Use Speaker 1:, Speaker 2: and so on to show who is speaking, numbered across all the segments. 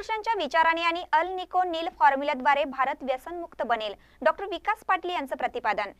Speaker 1: पुरुषांच्या विचाराने आणि अल निको नील फॉर्म्युल्याद्वारे भारत व्यसनमुक्त बनेल. डॉक्टर विकास पाटील यांचं प्रतिपादन.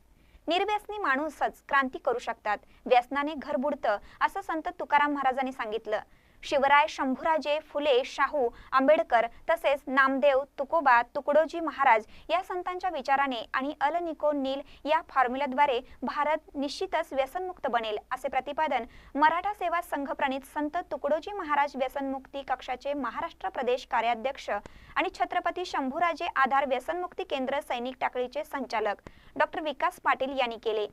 Speaker 1: निर्व्यसनी माणूसच क्रांती करू शकतात. व्यसनाने घर बुडतं असं संत तुकाराम महाराजांनी सांगितलं. शिवराय शंभूराजे फुले शाहू आंबेडकर तसेच नामदेव तुकोबा तुकडोजी महाराज या संतांच्या विचाराने आणि अल निको नील या फॉर्म्युल्याद्वारे भारत निश्चितच व्यसनमुक्त बनेल असे प्रतिपादन मराठा सेवा संघ प्रणित संत तुकडोजी महाराज व्यसनमुक्ती कक्षाचे महाराष्ट्र प्रदेश कार्याध्यक्ष आणि छत्रपती शंभूराजे आधार व्यसनमुक्ती केंद्र सैनिक टाकळीचे संचालक डॉक्टर विकास पाटील यांनी केले.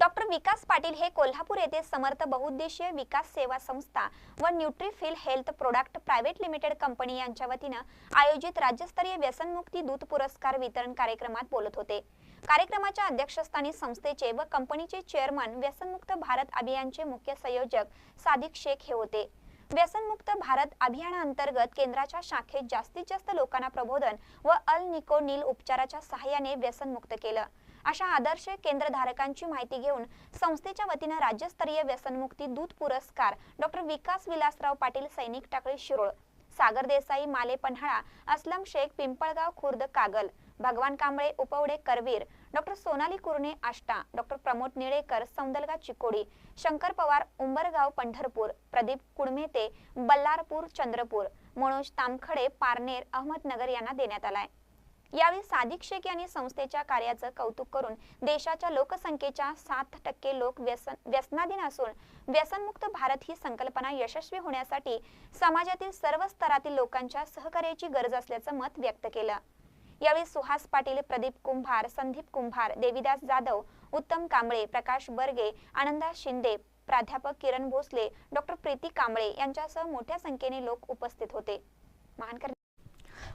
Speaker 1: डॉक्टर विकास पाटील हे कोल्हापूर येथे समर्थ बहुउद्देशीय विकास सेवा संस्था व Nutrifil health product private limited company यांच्या वतीनं आयोजित राज्यस्तरीय व्यसनमुक्ती दूत पुरस्कार वितरण कार्यक्रमात बोलत होते. कार्यक्रमाच्या अध्यक्षस्थानी संस्थेचे व कंपनीचे चेअरमन व्यसनमुक्त भारत अभियानचे मुख्य संयोजक सादिक शेख हे होते. व्यसनमुक्त भारत अभियानाअंतर्गत केंद्राच्या शाखेत जास्तीत जास्त लोकांना प्रबोधन व अल निकोनिल उपचाराच्या सहाय्याने व्यसनमुक्त केलं. अशा आदर्श केंद्रधारकांची माहिती घेऊन संस्थेच्या वतीनं राज्यस्तरीय व्यसनमुक्ती दूत पुरस्कार डॉक्टर विकास विलासराव पाटील सैनिक टाकळी शिरोळ सागर देसाई माले पन्हाळा असलम शेख पिंपळगाव खुर्द कागल भगवान कांबळे उपवडे करवीर डॉक्टर सोनाली कुरणे आष्टा डॉक्टर प्रमोद निळेकर सौंदलगा चिकोडी शंकर पवार उंबरगाव पंढरपूर प्रदीप कुडमेते बल्लारपूर चंद्रपूर मनोज तामखडे पारनेर अहमदनगर यांना देण्यात आलाय. यावेळी सादिक शेख यांनी संस्थेच्या कार्याचं कौतुक करून देशाच्या लोकसंख्येच्या सात टक्के लोक व्यसन व्यसनाधीन असून व्यसनमुक्त भारत ही संकल्पना यशस्वी होण्यासाठी समाजातील सर्व स्तरातील लोकांच्या सहकार्याची गरज असल्याचं मत व्यक्त केलं. यावेळी सुहास पाटील प्रदीप कुंभार संदीप कुंभार देविदास जाधव उत्तम कांबळे प्रकाश बर्गे आनंदा शिंदे प्राध्यापक किरण भोसले डॉक्टर प्रीती कांबळे यांच्यासह मोठ्या संख्येने लोक उपस्थित होते. महानकर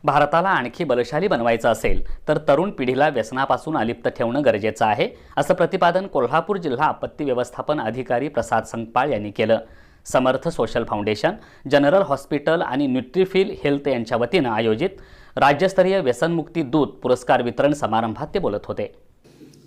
Speaker 2: भारताला आणखी बलशाली बनवायचं असेल तर तरुण पिढीला व्यसनापासून अलिप्त ठेवणं गरजेचं आहे असं प्रतिपादन कोल्हापूर जिल्हा आपत्ती व्यवस्थापन अधिकारी प्रसाद संगपाळ यांनी केलं. Samarth social foundation general hospital आणि न्यूट्रीफिल हेल्थ यांच्या वतीनं आयोजित राज्यस्तरीय व्यसनमुक्ती दूत पुरस्कार वितरण समारंभात ते बोलत होते.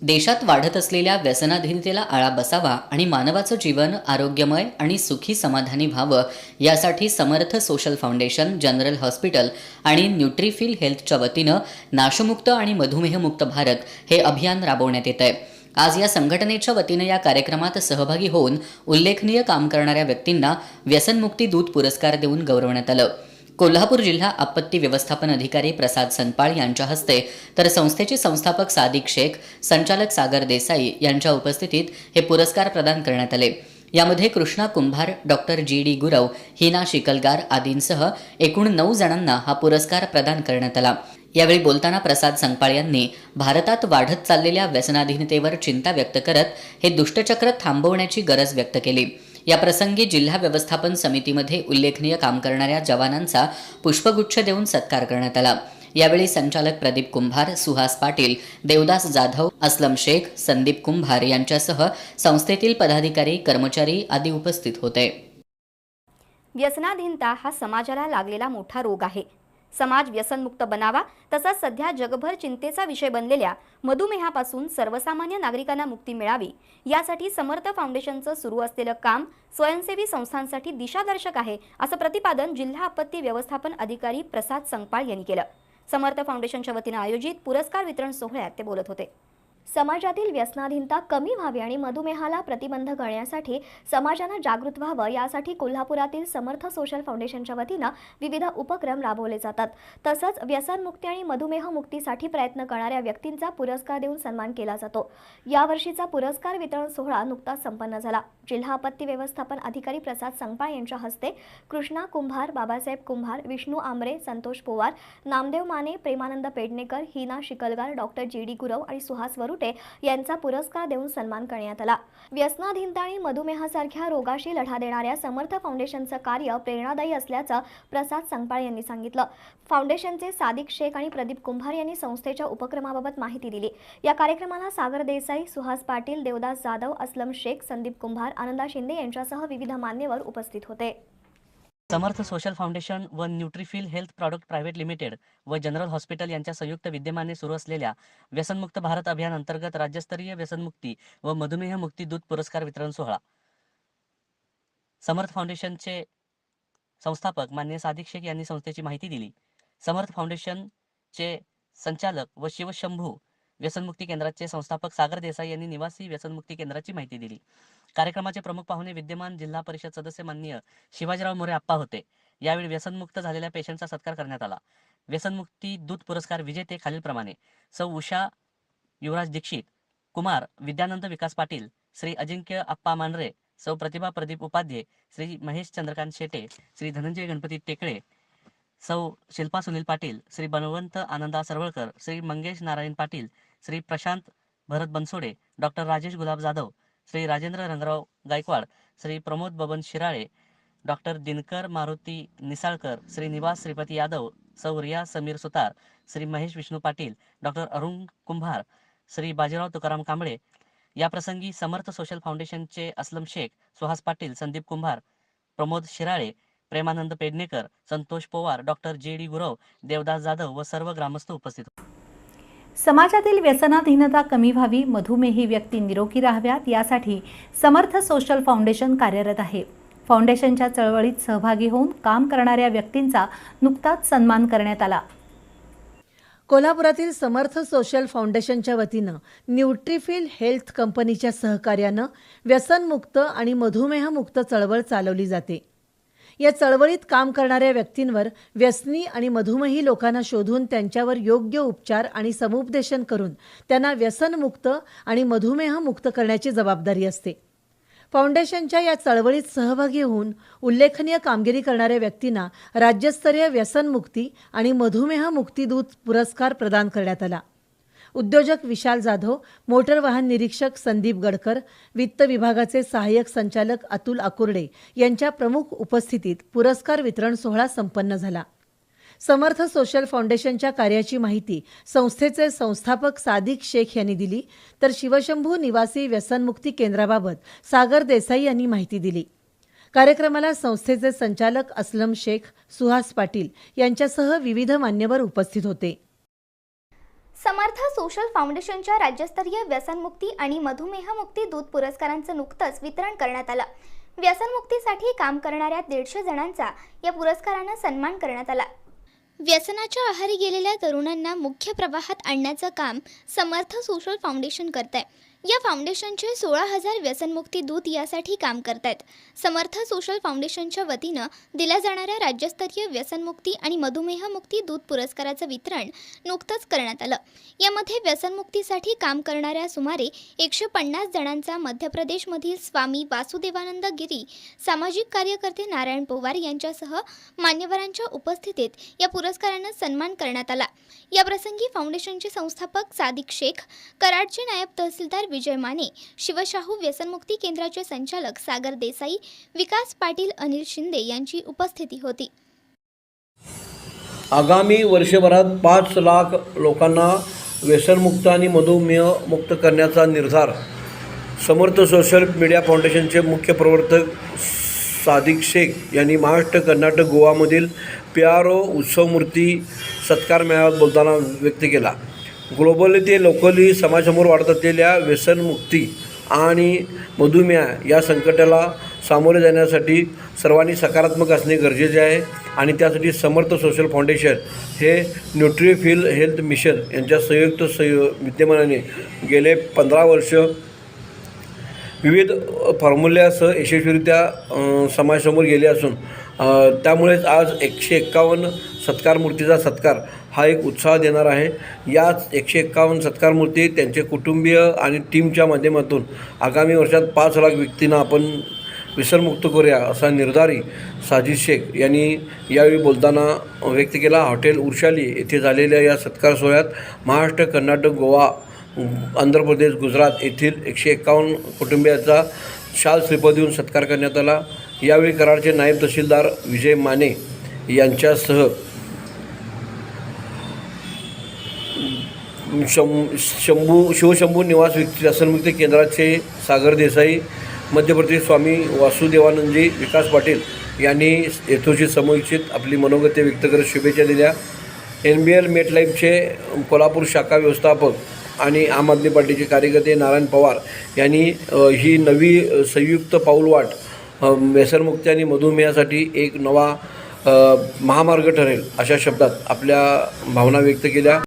Speaker 3: देशात वाढत असलेल्या व्यसनाधीनतेला आळा बसावा आणि मानवाचं जीवन आरोग्यमय आणि सुखी समाधानी व्हावं यासाठी Samarth social foundation general hospital आणि न्यूट्रीफिल हेल्थच्या वतीनं नाशमुक्त आणि मधुमेहमुक्त भारत हे अभियान राबवण्यात येत आहे आज या संघटनेच्या वतीनं या कार्यक्रमात सहभागी होऊन उल्लेखनीय काम करणाऱ्या व्यक्तींना व्यसनमुक्ती दूत पुरस्कार देऊन गौरवण्यात आलं. कोल्हापूर जिल्हा आपत्ती व्यवस्थापन अधिकारी प्रसाद सनपाळ यांच्या हस्ते तर संस्थेचे संस्थापक सादिक शेख संचालक सागर देसाई यांच्या उपस्थितीत हे पुरस्कार प्रदान करण्यात आले. यामध्ये Krishna Kumbhar doctor G D Gurav Heena Shikalgar आदींसह एकूण नऊ जणांना हा पुरस्कार प्रदान करण्यात आला. यावेळी बोलताना प्रसाद संपाळ यांनी भारतात वाढत चाललेल्या व्यसनाधीनतेवर चिंता व्यक्त करत हे दुष्टचक्र थांबवण्याची गरज व्यक्त केली. याप्रसंगी जिल्हा व्यवस्थापन समितीमध्ये उल्लेखनीय काम करणाऱ्या जवानांचा पुष्पगुच्छ देऊन सत्कार करण्यात आला. यावेळी संचालक प्रदीप कुंभार सुहास पाटील देवदास जाधव असलम शेख संदीप कुंभार यांच्यासह संस्थेतील पदाधिकारी कर्मचारी आदी उपस्थित होते.
Speaker 4: व्यसनाधीनता हा समाजाला लागलेला मोठा रोग आहे. समाज व्यसनमुक्त बनावा तसंच सध्या जगभर चिंतेचा विषय बनलेल्या मधुमेहापासून सर्वसामान्य नागरिकांना मुक्ती मिळावी यासाठी समर्थ फाउंडेशनचं सुरू असलेलं काम स्वयंसेवी संस्थांसाठी दिशादर्शक आहे असं प्रतिपादन जिल्हा आपत्ती व्यवस्थापन अधिकारी प्रसाद संगपाळ यांनी केलं. समर्थ फाउंडेशनच्या वतीनं आयोजित पुरस्कार वितरण सोहळ्यात ते बोलत होते. समाजातील व्यसनाधीनता कमी व्हावी आणि मधुमेहाला प्रतिबंध करण्यासाठी समाजानं जागृत व्हावं यासाठी कोल्हापुरातील समर्थ सोशल फाउंडेशनच्या वतीनं विविध उपक्रम राबवले जातात. तसंच व्यसनमुक्ती आणि मधुमेह मुक्तीसाठी प्रयत्न करणाऱ्या व्यक्तींचा पुरस्कार देऊन सन्मान केला जातो. यावर्षीचा पुरस्कार वितरण सोहळा नुकताच संपन्न झाला. जिल्हा आपत्ती व्यवस्थापन अधिकारी प्रसाद संगपाळ यांच्या हस्ते Krishna Kumbhar Babasaheb Kumbhar Vishnu Ambare Santosh Powar Namdev Mane Premanand Pednekar Heena Shikalgar doctor G D Gurav आणि सुहास वरुटे यांचा पुरस्कार देऊन सन्मान करण्यात आला. व्यसनाधीनता आणि मधुमेहासारख्या रोगाशी लढा देणाऱ्या समर्थ फाउंडेशनचं कार्य प्रेरणादायी असल्याचं प्रसाद संगपाळ यांनी सांगितलं. फाउंडेशनचे सादिक शेख आणि प्रदीप कुंभार यांनी संस्थेच्या उपक्रमाबाबत माहिती दिली. या कार्यक्रमाला सागर देसाई सुहास पाटील देवदास जाधव असलम शेख संदीप कुंभार आनंदा शिंदे यांच्यासह विविध मान्यवर उपस्थित होते.
Speaker 5: समर्थ सोशल फाउंडेशन व Nutrifil health product private limited व जनरल हॉस्पिटल यांच्या संयुक्त विद्यमाने सुरू असलेल्या व्यसनमुक्त भारत अभियान अंतर्गत राज्यस्तरीय व्यसनमुक्ती व मधुमेह मुक्ती दूत पुरस्कार वितरण सोहळा. समर्थ फाउंडेशनचे संस्थापक मान्य सादिक शेख यांनी संस्थेची माहिती दिली. समर्थ फाउंडेशनचे संचालक व शिवशंभू व्यसनमुक्ती केंद्राचे संस्थापक सागर देसाई यांनी निवासी व्यसनमुक्ती केंद्राची माहिती दिली. कार्यक्रमाचे प्रमुख पाहुणे विद्यमान जिल्हा परिषद सदस्य माननीय शिवाजीराव मोरे आप्पा होते. यावेळी व्यसनमुक्त झालेल्या पेशंटचा सत्कार करण्यात आला. व्यसनमुक्ती दूत पुरस्कार विजेते खालीलप्रमाणे सौ. उषा युवराज दीक्षित कुमार विद्यानंद विकास पाटील श्री अजिंक्य आप्पा मांढरे सौ. प्रतिभा प्रदीप उपाध्ये श्री महेश चंद्रकांत शेटे श्री धनंजय गणपती टेकळे सौ. शिल्पा सुनील पाटील श्री बलवंत आनंदा सरवळकर श्री मंगेश नारायण पाटील श्री प्रशांत भरत बनसोडे डॉक्टर राजेश गुलाब जाधव श्री राजेंद्र रंगराव गायकवाड श्री प्रमोद बबन शिराळे डॉक्टर दिनकर मारुती निसाळकर श्री निवास श्रीपती यादव सौ रिया समीर सुतार श्री महेश विष्णू पाटील डॉक्टर अरुण कुंभार श्री बाजीराव तुकाराम कांबळे. याप्रसंगी समर्थ सोशल फाउंडेशनचे Aslam Shaikh Suhas Patil Sandeep Kumbhar Pramod Shirale Premanand Pednekar Santosh Powar doctor J D Gurav Devdas Jadhav व सर्व ग्रामस्थ उपस्थित होते.
Speaker 6: समाजातील व्यसनाधीनता कमी व्हावी मधुमेही व्यक्ती निरोगी राहाव्यात यासाठी समर्थ सोशल फाउंडेशन कार्यरत आहे. फाउंडेशनच्या चळवळीत सहभागी होऊन काम करणाऱ्या व्यक्तींचा नुकताच सन्मान करण्यात आला.
Speaker 7: कोल्हापुरातील समर्थ सोशल फाउंडेशनच्या वतीनं न्यूट्रिफिल हेल्थ कंपनीच्या सहकार्यानं व्यसनमुक्त आणि मधुमेहमुक्त चळवळ चालवली जाते. या चळवळीत काम करणाऱ्या व्यक्तींवर व्यसनी आणि मधुमेही लोकांना शोधून त्यांच्यावर योग्य उपचार आणि समुपदेशन करून त्यांना व्यसनमुक्त आणि मधुमेहमुक्त करण्याची जबाबदारी असते. फाउंडेशनच्या या चळवळीत सहभागी होऊन उल्लेखनीय कामगिरी करणाऱ्या व्यक्तींना राज्यस्तरीय व्यसनमुक्ती आणि मधुमेहमुक्ती दूत पुरस्कार प्रदान करण्यात आला. उद्योजक विशाल जाधव मोटर वाहन निरीक्षक संदीप गडकर वित्त विभागाचे सहाय्यक संचालक अतुल अकुर्डे यांच्या प्रमुख उपस्थितीत पुरस्कार वितरण सोहळा संपन्न झाला. समर्थ सोशल फाउंडेशनच्या कार्याची माहिती संस्थेचे संस्थापक सादिक शेख यांनी दिली तर शिवशंभू निवासी व्यसनमुक्ती केंद्राबाबत सागर देसाई यांनी माहिती दिली. कार्यक्रमाला संस्थेचे संचालक असलम शेख सुहास पाटील यांच्यासह विविध मान्यवर उपस्थित होते.
Speaker 8: समर्थ सोशल फाउंडेशनच्या राज्यस्तरीय व्यसनमुक्ती आणि मधुमेहमुक्ती दूध पुरस्कारांचं नुकतंच वितरण करण्यात आलं. व्यसनमुक्तीसाठी काम करणाऱ्या दीडशे जणांचा या पुरस्कारानं सन्मान करण्यात आला. व्यसनाच्या आहारी गेलेल्या तरुणांना मुख्य प्रवाहात आणण्याचं काम समर्थ सोशल फाउंडेशन करत आहे या फाउंडेशनचे सोळा हजार व्यसनमुक्ती दूत यासाठी काम करत आहेत समर्थ सोशल फाउंडेशनच्या वतीनं दिल्या जाणाऱ्या राज्यस्तरीय व्यसनमुक्ती आणि मधुमेहमुक्ती दूत पुरस्काराचं वितरण नुकतंच करण्यात आलं. यामध्ये व्यसनमुक्तीसाठी काम करणाऱ्या सुमारे एकशे पन्नास जणांचा मध्य प्रदेशमधील स्वामी वासुदेवानंद गिरी सामाजिक कार्यकर्ते नारायण पोवार यांच्यासह मान्यवरांच्या उपस्थितीत या पुरस्कारानं सन्मान करण्यात आला. याप्रसंगी फाउंडेशनचे संस्थापक सादिक शेख कराडचे नायब तहसीलदार विजय माने शिवशाहू व्यसनमुक्ती केंद्राचे संचालक सागर देसाई विकास पाटील अनिल शिंदे यांची उपस्थिती होती.
Speaker 9: आगामी वर्षभरात पाच लाख लोकांना व्यसनमुक्त आणि मधुमेह मुक्त करण्याचा निर्धार समर्थ सोशल मीडिया फाउंडेशनचे मुख्य प्रवर्तक सादिक शेख यांनी महाराष्ट्र कर्नाटक गोवामधील प्यारो उत्सवमूर्ती सत्कार मेळाव्यात बोलताना व्यक्त केला. ग्लोबली ते लोकली समाजासमोर वाढत असलेल्या व्यसनमुक्ती आणि मधुमेह या संकटाला सामोरे जाण्यासाठी सर्वांनी सकारात्मक असणे गरजेचे आहे आणि त्यासाठी समर्थ सोशल फाउंडेशन हे न्यूट्रिफिल हेल्थ मिशन यांच्या संयुक्त सय विद्यमानाने गेले पंधरा वर्ष विविध फॉर्म्युल्यासह यशस्वीरित्या समाजसमोर समाजासमोर गेले असून त्यामुळेच आज एकशे एक्कावन्न सत्कार मूर्तीचा सत्कार हा एक उत्साह देणार आहे. याच एकशे एक्कावन्न सत्कार मूर्ती त्यांचे कुटुंबीय आणि टीमच्या माध्यमातून आगामी वर्षात पाच लाख व्यक्तींना आपण विसरमुक्त करूया असा निर्धारी साजिद शेख यांनी यावेळी बोलताना व्यक्त केला. हॉटेल उर्शाली येथे झालेल्या या सत्कार सोहळ्यात महाराष्ट्र कर्नाटक गोवा आंध्र प्रदेश गुजरात येथील एकशे एक्कावन्न कुटुंबियाचा शाल श्रीपद देऊन सत्कार करण्यात आला. यावेळी कराडचे नायब तहसीलदार विजय माने यांच्यासह शं शंभू शिवशंभू निवास व्यसनमुक्ती केंद्राचे सागर देसाई मध्य प्रदेश स्वामी वासुदेवानंदजी विकास पाटील यांनी येथोशी समुचित आपली मनोगते व्यक्त करत शुभेच्छा दिल्या. एन बी एल मेटलाईफचे कोल्हापूर शाखा व्यवस्थापक आणि आम आदमी पार्टीचे कार्यकर्ते नारायण पवार यांनी ही नवी संयुक्त पाऊलवाट व्यसनमुक्ती आणि मधुमेहासाठी एक नवा महामार्ग ठरेल अशा शब्दात आपल्या भावना व्यक्त केल्या.